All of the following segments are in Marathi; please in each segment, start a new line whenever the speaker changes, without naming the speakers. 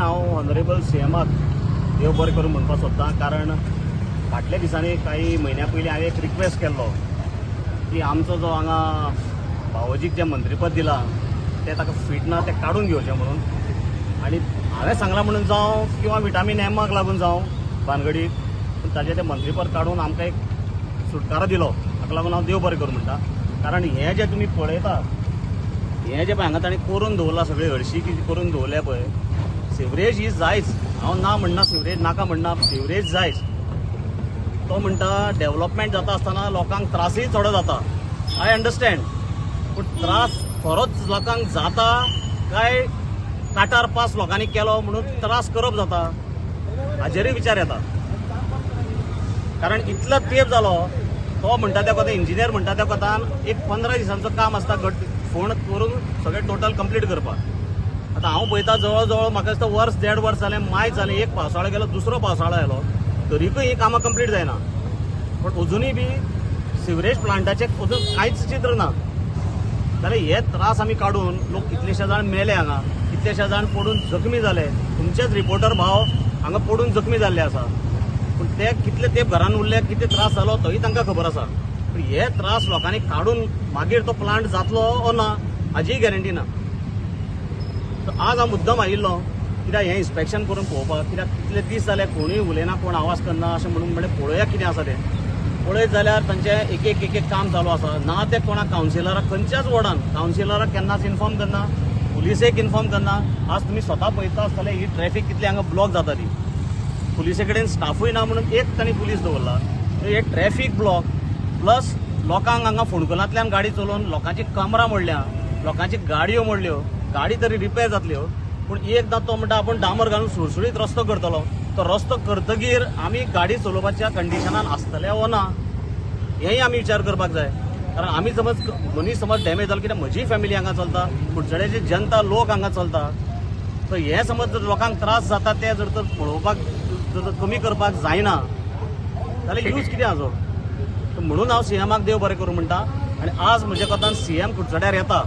हांव ऑनरेबल सी एमाक देव बरें करून म्हणपाक सोदतां कारण फाटल्या दिसांनी काही म्हयन्या पयलीं हांवें एक रिक्वेस्ट केल्लो की आमचो जो हांगा भावोजीक जें मंत्रीपद दिलां तें ताका फीट ना तें काडून घेवचें म्हणून. आनी हांवें सांगलां म्हणून जावं किंवा विटामीन एमाक लागून जावं भानगडीक पूण ताजें तें मंत्रीपद काडून आमकां एक सुटकारो दिलो. ताका लागून हांव देव बरें करूं म्हणटा कारण हें जें तुमी पळयता हें जें पळय हांगा ताणें करून दवरलां सगळें हळशी कितें करून दवरल्या पळय सिवरेज इज जायच. हांव ना म्हणना सिवरेज नाका म्हणना सिवरेज जायच. तो म्हणटा डेव्हलपमेंट जाता आसतना लोकांक त्रासय चडो जाता. आय अंडरस्टँड पूण त्रास खरोच लोकांक जाता काय काटार पास लोकांनी केलो म्हणून त्रास करप जाता? हाजेरूय विचार येता. कारण इतलो तेप जालो तो म्हणटा त्या कोतान इंजिनियर म्हणटा त्या कोतान एक पंदरा दिसांचो काम आसता घट फोन करून सगळें टोटल कंप्लीट करपाक. आतां हांव पळयता जवळ जवळ म्हाका दिसता वर्स देड वर्स जालें माय जालें एक पावसाळो गेलो दुसरो पावसाळो आयलो. तरीकय ही कामां कंप्लीट जायना. पण अजुनूय बी सिवरेज प्लांटाचें अजून कांयच चित्र ना. जाल्यार हे त्रास आमी काडून लोक कितलेशे जाण मेले हांगा कितलेशे जाण पडून जखमी जाले. तुमचेच रिपोर्टर भाव हांगा पडून जखमी जाल्ले आसा. पूण ते कितले तेंप घरान उरले कितें त्रास जालो तोय तांकां खबर आसा. पूण हे त्रास लोकांनी काडून मागीर तो प्लांट जातलो ओ ना हाजीय गॅरंटी ना. आज हांव मुद्दम आयिल्लो कित्याक हें इन्स्पेक्शन करून पळोवपाक कित्याक कितले दीस जाले कोणूय उलयना कोण आवाज करना अशें म्हणून म्हणजे पळोवया कितें आसा तें. पळयत जाल्यार तांचें एक एक एक एक काम चालू आसा. ना ते कोणाक कावन्सिलराक खंयच्याच वॉर्डान कावन्सिलराक केन्नाच इन्फॉर्म करना पुलिसेक इन्फॉर्म करना. आज तुमी स्वता पळयता आसतले ही ट्रॅफीक कितली हांगा ब्लॉक जाता ती पुलिसे कडेन स्टाफूय ना म्हणून एक तांणी पुलीस दवरला. एक हे ब्लॉक प्लस लोकांक हांगा फोणकुलांतल्यान गाडी चलोवन लोकांची कमरां मोडल्या. लोकांची गाडयो मोडल्यो हो. गाडी तरी रिपेर जातल्यो हो. पूण एकदां तो म्हणटा आपूण डांबर घालून सुळसुळीत रस्तो करतलो. तो रस्तो करतगीर आमी गाडी चलोवपाच्या कंडिशनान आसतले वो ना? हेंय आमी विचार करपाक जाय. कारण आमी समज मनीस समज डॅमेज जालो कित्याक म्हजी फॅमिली हांगा चलता कुडचड्याची जनता लोक हांगा चलता. तर हे समज जर लोकांक त्रास जाता ते जर तर पळोवपाक जर कमी करपाक जायना. जाल्यार यूज कितें हाजो म्हणून हांव सीएमाक देव बरें करूं म्हणटा. आनी आज म्हज्या कोतान सीएम कुडचड्यार येता.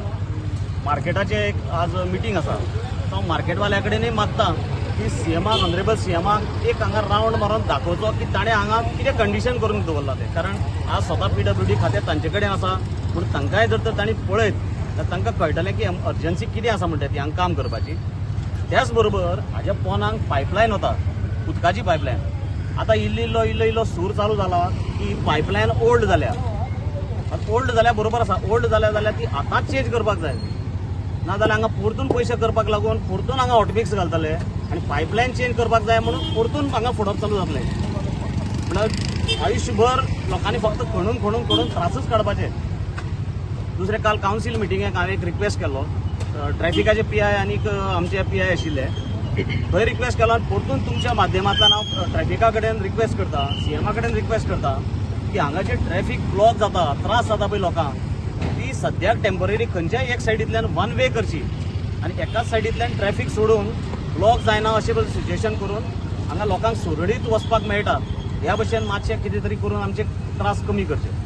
मार्केटाचें एक आज मिटींग आसा तो हांव मार्केटवाल्या कडेनूय मागता. की सीएमाक ऑनरेबल सीएमाक एक हांगा रावंड मारून दाखोवचो की ताणें हांगा कितें कंडिशन करून दवरला तें. कारण आज स्वता पी डब्ल्यू डी खातें तांचे कडेन आसा पूण तांकांय जर तर तांणी पळयत जाल्यार तांकां कळटलें की अर्जन्सी कितें आसा म्हणटा ती हांगा काम करपाची. त्याच बरोबर हाज्या पोनांक पायपलायन वता उदकाची पायपलायन आतां इल्लो इल्लो इल्लो इल्लो सूर चालू जाला की पायपलायन ओल्ड जाल्या ओल्ड जाल्या बरोबर आसा ओल्ड जाल्या जाल्यार ती आतांच चेंज करपाक जाय. नाजाल्यार हांगा परतून पयशे करपाक लागून परतून हांगा हॉटमिक्स घालतले. आनी पायपलायन चेंज करपाक जाय म्हणून परतून हांगा फुडप चालू जातलें. म्हणल्यार आयुश्यभर लोकांनी फक्त खणून खणून खणून त्रासच काडपाचे दुसरे काल कावन्सील मिटिंगेक हांवें एक रिक्वेस्ट केलो. ट्रॅफिकाचे पी आय आनी आमचे पी आय आशिल्ले. थंय रिक्वेस्ट केलो आनी परतून तुमच्या माध्यमांतल्यान हांव ट्रॅफिका कडेन रिक्वेस्ट करता सी एमा कडेन रिक्वेस्ट करता की हांगा जे ट्रॅफिक ब्लॉक जाता त्रास जाता पळय लोकांक. सद्याक टेंपररी खंयच्याय एक सायडींतल्यान वन वे करची. आनी एकाच सायडींतल्यान ट्रॅफिक सोडून ब्लॉक जायना अशें सिच्युएशन करून हांगा लोकांक सुरळीत वचपाक मेळटा. ह्या भशेन मातशें कितें तरी करून आमचे त्रास कमी करचे.